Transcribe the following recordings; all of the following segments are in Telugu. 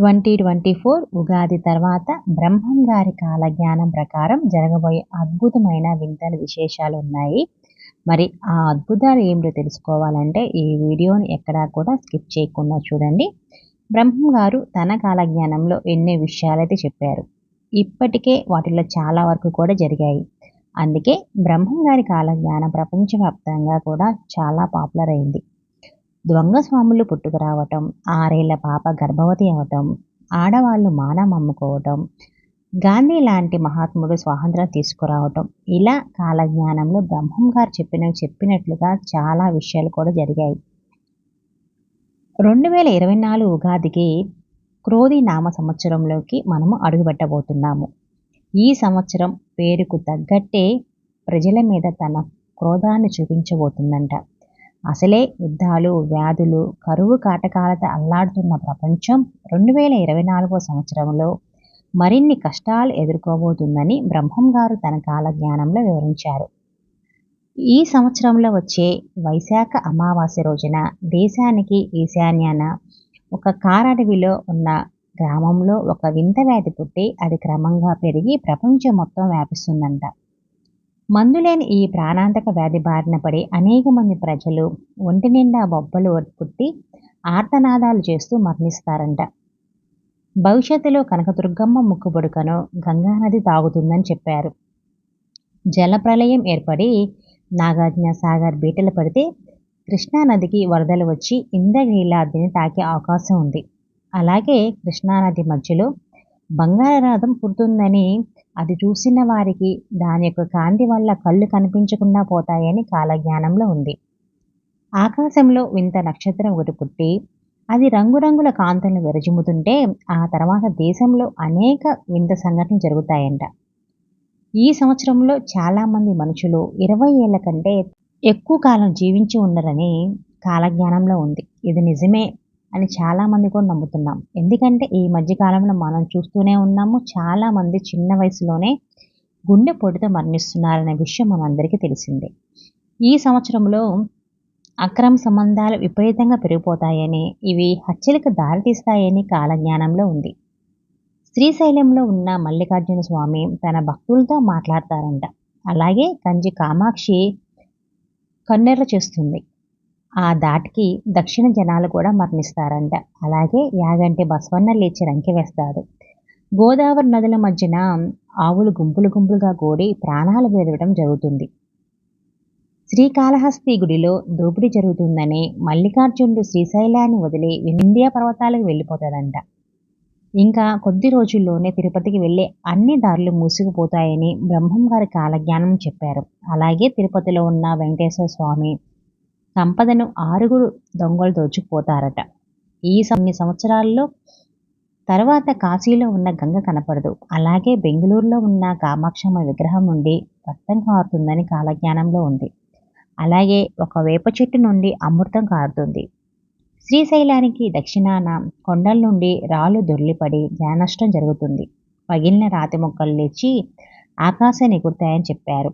ట్వంటీ ట్వంటీ ఫోర్ ఉగాది తర్వాత బ్రహ్మం గారి కాలజ్ఞానం ప్రకారం జరగబోయే అద్భుతమైన వింతలు విశేషాలు ఉన్నాయి. మరి ఆ అద్భుతాలు ఏమిటో తెలుసుకోవాలంటే ఈ వీడియోని ఎక్కడా కూడా స్కిప్ చేయకుండా చూడండి. బ్రహ్మం గారు తన కాలజ్ఞానంలో ఎన్నో విషయాలైతే చెప్పారు. ఇప్పటికే వాటిలో చాలా వరకు కూడా జరిగాయి. అందుకే బ్రహ్మం గారి కాలజ్ఞానం ప్రపంచవ్యాప్తంగా కూడా చాలా పాపులర్ అయింది. దొంగస్వాములు పుట్టుకురావటం ఆరేళ్ళ పాప గర్భవతి అవటం ఆడవాళ్ళు మానం అమ్ముకోవటం గాంధీ లాంటి మహాత్ముడు స్వాతంత్రం తీసుకురావటం. ఇలా కాలజ్ఞానంలో బ్రహ్మం గారు చెప్పిన చెప్పినట్లుగా చాలా విషయాలు కూడా జరిగాయి. రెండు వేల ఇరవై నాలుగు ఉగాదికి క్రోధి నామ సంవత్సరంలోకి మనము అడుగుపెట్టబోతున్నాము. ఈ సంవత్సరం పేరుకు తగ్గట్టే ప్రజల మీద తన క్రోధాన్ని చూపించబోతుందంట. అసలే యుద్ధాలు వ్యాధులు కరువు కాటకాలతో అల్లాడుతున్న ప్రపంచం రెండు వేల ఇరవై నాలుగో సంవత్సరంలో మరిన్ని కష్టాలు ఎదుర్కోబోతుందని బ్రహ్మం గారు తన కాల జ్ఞానంలో వివరించారు. ఈ సంవత్సరంలో వచ్చే వైశాఖ అమావాస్య రోజున దేశానికి ఈశాన్యాన ఒక కారడవిలో ఉన్న గ్రామంలో ఒక వింత వ్యాధి పుట్టి అది క్రమంగా పెరిగి ప్రపంచం మొత్తం వ్యాపిస్తుందంట. మందులేని ఈ ప్రాణాంతక వ్యాధి బారిన పడి అనేక మంది ప్రజలు ఒంటి నిండా బొబ్బలు పుట్టి ఆర్తనాదాలు చేస్తూ మరణిస్తారంట. భవిష్యత్తులో కనకదుర్గమ్మ ముక్కుబుడుకను గంగానది తాగుతుందని చెప్పారు. జలప్రలయం ఏర్పడి నాగార్జున సాగర్ బీటలు పడితే కృష్ణానదికి వరదలు వచ్చి ఇంద్రనీలాద్రిని తాకే అవకాశం ఉంది. అలాగే కృష్ణానది మధ్యలో బంగారనాథం పుడుతుందని అది చూసిన వారికి దాని యొక్క కాంతి వల్ల కళ్ళు కనిపించకుండా పోతాయని కాలజ్ఞానంలో ఉంది. ఆకాశంలో వింత నక్షత్రం ఒకటి పుట్టి అది రంగురంగుల కాంతులను విరజిమ్ముతుంటే ఆ తర్వాత దేశంలో అనేక వింత సంఘటనలు జరుగుతాయంట. ఈ సంవత్సరంలో చాలామంది మనుషులు ఇరవై ఏళ్ళ కంటే ఎక్కువ కాలం జీవించి ఉండరని కాలజ్ఞానంలో ఉంది. ఇది నిజమే అని చాలామంది కూడా నమ్ముతున్నాం. ఎందుకంటే ఈ మధ్యకాలంలో మనం చూస్తూనే ఉన్నాము చాలామంది చిన్న వయసులోనే గుండె పొడితో మరణిస్తున్నారనే విషయం మనందరికీ తెలిసిందే. ఈ సంవత్సరంలో అక్రమ సంబంధాలు విపరీతంగా పెరిగిపోతాయని ఇవి హత్యలకు దారితీస్తాయని కాలజ్ఞానంలో ఉంది. శ్రీశైలంలో ఉన్న మల్లికార్జున స్వామి తన భక్తులతో మాట్లాడతారంట. అలాగే కంచి కామాక్షి కన్నెర్ర చేస్తుంది. ఆ దాటికి దక్షిణ జనాలు కూడా మరణిస్తారంట. అలాగే యాగంటి బసవన్న లేచి రంకి వేస్తాడు. గోదావరి నదుల మధ్యన ఆవులు గుంపులు గుంపులుగా కూడి ప్రాణాలు వేరవడం జరుగుతుంది. శ్రీకాళహస్తి గుడిలో దోపిడీ జరుగుతుందని మల్లికార్జునుడు శ్రీశైలాన్ని వదిలి వింధ్యా పర్వతాలకు వెళ్ళిపోతాడంట. ఇంకా కొద్ది రోజుల్లోనే తిరుపతికి వెళ్ళే అన్ని దారులు మూసుకుపోతాయని బ్రహ్మం గారి కాలజ్ఞానం చెప్పారు. అలాగే తిరుపతిలో ఉన్న వెంకటేశ్వర స్వామి సంపదను ఆరుగురు దొంగలు దోచుకుపోతారట. ఈ కొన్ని సంవత్సరాల్లో తర్వాత కాశీలో ఉన్న గంగ కనపడదు. అలాగే బెంగళూరులో ఉన్న కామాక్షమ్మ విగ్రహం నుండి రక్తం కారుతుందని కాలజ్ఞానంలో ఉంది. అలాగే ఒక వేప చెట్టు నుండి అమృతం కారుతుంది. శ్రీశైలానికి దక్షిణాన కొండల నుండి రాళ్ళు దొర్లిపడి జ్ఞానష్టం జరుగుతుంది. పగిలిన రాతి మొక్కలు లేచి ఆకాశాన్ని ఎగురుతాయని చెప్పారు.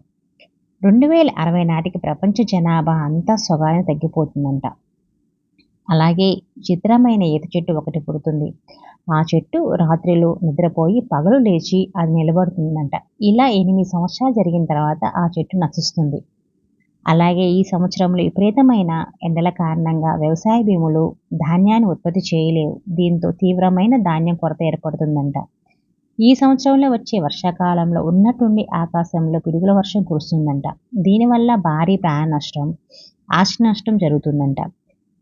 రెండు వేల అరవై నాటికి ప్రపంచ జనాభా అంతా సొగాలని తగ్గిపోతుందంట. అలాగే చిత్రమైన ఈత చెట్టు ఒకటి పుడుతుంది. ఆ చెట్టు రాత్రిలో నిద్రపోయి పగలు లేచి అది నిలబడుతుందంట. ఇలా ఎనిమిది సంవత్సరాలు జరిగిన తర్వాత ఆ చెట్టు నశిస్తుంది. అలాగే ఈ సంవత్సరంలో విపరీతమైన ఎండల కారణంగా వ్యవసాయ భూములు ధాన్యాన్ని ఉత్పత్తి చేయలేవు. దీంతో తీవ్రమైన ధాన్యం కొరత ఏర్పడుతుందంట. ఈ సంవత్సరంలో వచ్చే వర్షాకాలంలో ఉన్నట్టుండి ఆకాశంలో పిడుగుల వర్షం కురుస్తుందంట. దీనివల్ల భారీ ప్రాణ నష్టం ఆస్తి నష్టం జరుగుతుందంట.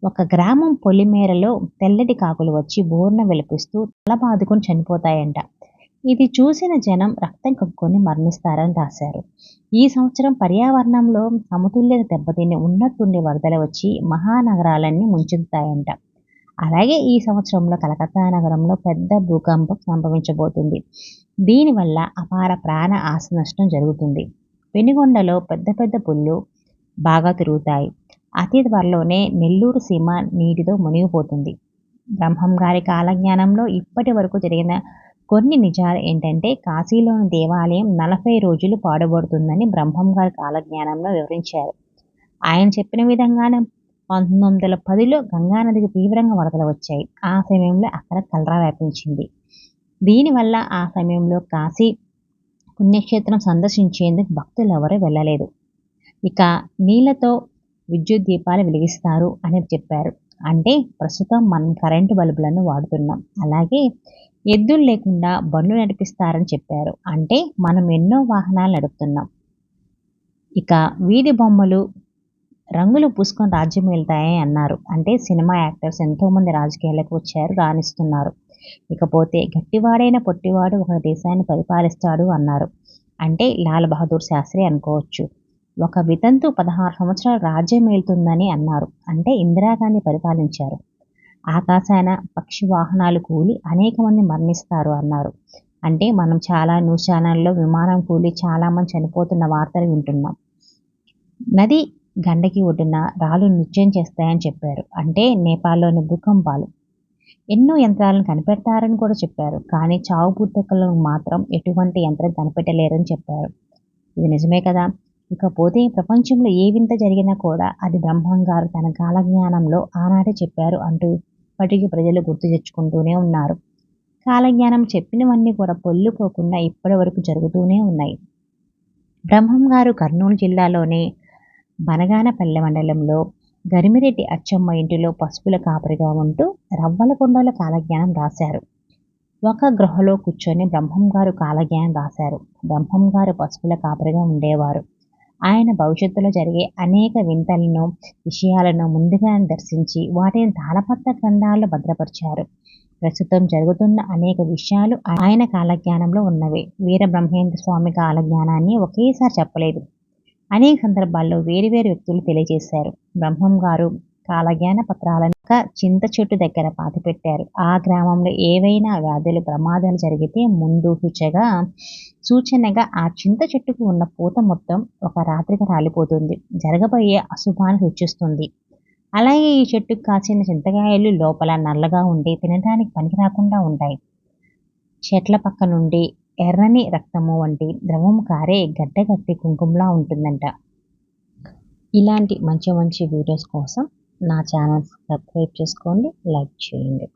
ఒక గ్రామం పొలిమేరలో తెల్లటి కాకులు వచ్చి బోర్న వెలిపిస్తూ తల బాదుకొని చనిపోతాయంట. ఇది చూసిన జనం రక్తం కక్కుని మరణిస్తారని రాశారు. ఈ సంవత్సరం పర్యావరణంలో సమతుల్యత దెబ్బతిని ఉన్నట్టుండి వరదలు వచ్చి మహానగరాలన్నీ ముంచెత్తాయంట అలాగే ఈ సంవత్సరంలో కలకత్తా నగరంలో పెద్ద భూకంపం సంభవించబోతుంది. దీనివల్ల అపార ప్రాణ ఆస్తి నష్టం జరుగుతుంది. పెనుగొండలో పెద్ద పెద్ద పుళ్ళు బాగా తిరుగుతాయి. అతి త్వరలోనే నెల్లూరు సీమ నీటితో మునిగిపోతుంది. బ్రహ్మం గారి కాలజ్ఞానంలో ఇప్పటి వరకు జరిగిన కొన్ని నిజాలు ఏంటంటే కాశీలోని దేవాలయం నలభై రోజులు పాడుబడుతుందని బ్రహ్మం గారి కాలజ్ఞానంలో వివరించారు. ఆయన చెప్పిన విధంగానే పంతొమ్మిది వందల పదిలో గంగానదికి తీవ్రంగా వరదలు వచ్చాయి. ఆ సమయంలో అక్కడ కలరా వ్యాపించింది. దీనివల్ల ఆ సమయంలో కాశీ పుణ్యక్షేత్రం సందర్శించేందుకు భక్తులు ఎవరూ వెళ్ళలేదు. ఇక నీళ్ళతో విద్యుత్ దీపాలు వెలిగిస్తారు అని చెప్పారు. అంటే ప్రస్తుతం మనం కరెంటు బల్బులను వాడుతున్నాం. అలాగే ఎద్దులు లేకుండా బండ్లు నడిపిస్తారని చెప్పారు. అంటే మనం ఎన్నో వాహనాలు నడుపుతున్నాం. ఇక వీధి బొమ్మలు రంగులు పూసుకొని రాజ్యం వెళ్తాయని అన్నారు. అంటే సినిమా యాక్టర్స్ ఎంతోమంది రాజకీయాలకు వచ్చారు రాణిస్తున్నారు. ఇకపోతే గట్టివాడైన పొట్టివాడు ఒక దేశాన్ని పరిపాలిస్తాడు అన్నారు. అంటే లాల్ బహదూర్ శాస్త్రి అనుకోవచ్చు. ఒక వితంతు పదహారు సంవత్సరాలు రాజ్యం వెళ్తుందని అన్నారు. అంటే ఇందిరాగాంధీ పరిపాలించారు. ఆకాశాన పక్షి వాహనాలు కూలి అనేక మంది మరణిస్తారు అన్నారు. అంటే మనం చాలా న్యూస్ ఛానల్లో విమానం కూలి చాలామంది చనిపోతున్న వార్తలు వింటున్నాం. నది గండకి ఒడ్డున రాళ్ళు నృత్యం చేస్తాయని చెప్పారు. అంటే నేపాల్లోని భూకంపాలు. ఎన్నో యంత్రాలను కనిపెడతారని కూడా చెప్పారు. కానీ చావు పుట్టుకలను మాత్రం ఎటువంటి యంత్రం కనిపెట్టలేరని చెప్పారు. ఇది నిజమే కదా? ఇకపోతే ప్రపంచంలో ఏ వింత జరిగినా కూడా అది బ్రహ్మం గారు తన కాలజ్ఞానంలో ఆనాడే చెప్పారు అంటూ ఇప్పటికీ ప్రజలు గుర్తు తెచ్చుకుంటూనే ఉన్నారు. కాలజ్ఞానం చెప్పినవన్నీ కూడా పొల్లుపోకుండా ఇప్పటి వరకు జరుగుతూనే ఉన్నాయి. బ్రహ్మం గారు కర్నూలు జిల్లాలోనే బనగానపల్లె మండలంలో గరిమిరెడ్డి అచ్చమ్మ ఇంటిలో పసుపుల కాపరిగా ఉంటూ రవ్వలకొండల కాలజ్ఞానం రాశారు. ఒక గృహలో కూర్చొని బ్రహ్మం గారు కాలజ్ఞానం రాశారు. బ్రహ్మం గారు పసుపుల కాపరిగా ఉండేవారు. ఆయన భవిష్యత్తులో జరిగే అనేక వింతలను విషయాలను ముందుగా దర్శించి వాటిని తాళపత్ర గ్రంథాల్లో భద్రపరిచారు. ప్రస్తుతం జరుగుతున్న అనేక విషయాలు ఆయన కాలజ్ఞానంలో ఉన్నవి. వీరబ్రహ్మేంద్ర స్వామి కాలజ్ఞానాన్ని ఒకేసారి చెప్పలేదు. అనేక సందర్భాల్లో వేరువేరు వ్యక్తులు తెలియజేశారు. బ్రహ్మం గారు కాలజ్ఞాన పత్రాలను చింత చెట్టు దగ్గర పాతిపెట్టారు. ఆ గ్రామంలో ఏవైనా వ్యాధులు ప్రమాదాలు జరిగితే ముందు సూచగా సూచనగా ఆ చింత చెట్టుకు ఉన్న పూత మొత్తం ఒక రాత్రిగా రాలిపోతుంది. జరగబోయే అశుభాన్ని సూచిస్తుంది. అలాగే ఈ చెట్టుకు కాసిన చింతకాయలు లోపల నల్లగా ఉండి తినడానికి పనికి రాకుండా ఉంటాయి. చెట్ల పక్క నుండి ఎర్రని రక్తము వంటి ద్రవం కారే గడ్డగట్టి కుంకుమలా ఉంటుందంట. ఇలాంటి మంచి మంచి వీడియోస్ కోసం నా ఛానల్ సబ్స్క్రైబ్ చేసుకోండి లైక్ చేయండి.